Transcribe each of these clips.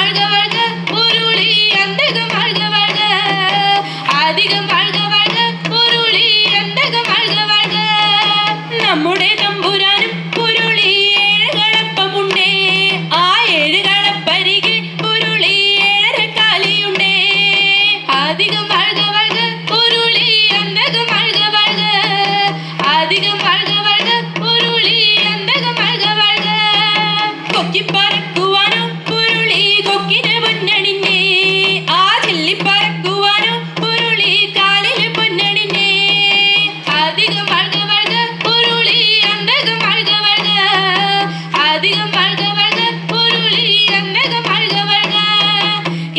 வாழ்க வாழ்க உருளி அந்தகம் வாழ்க வாழ்க. அதிகம்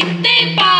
They. pa!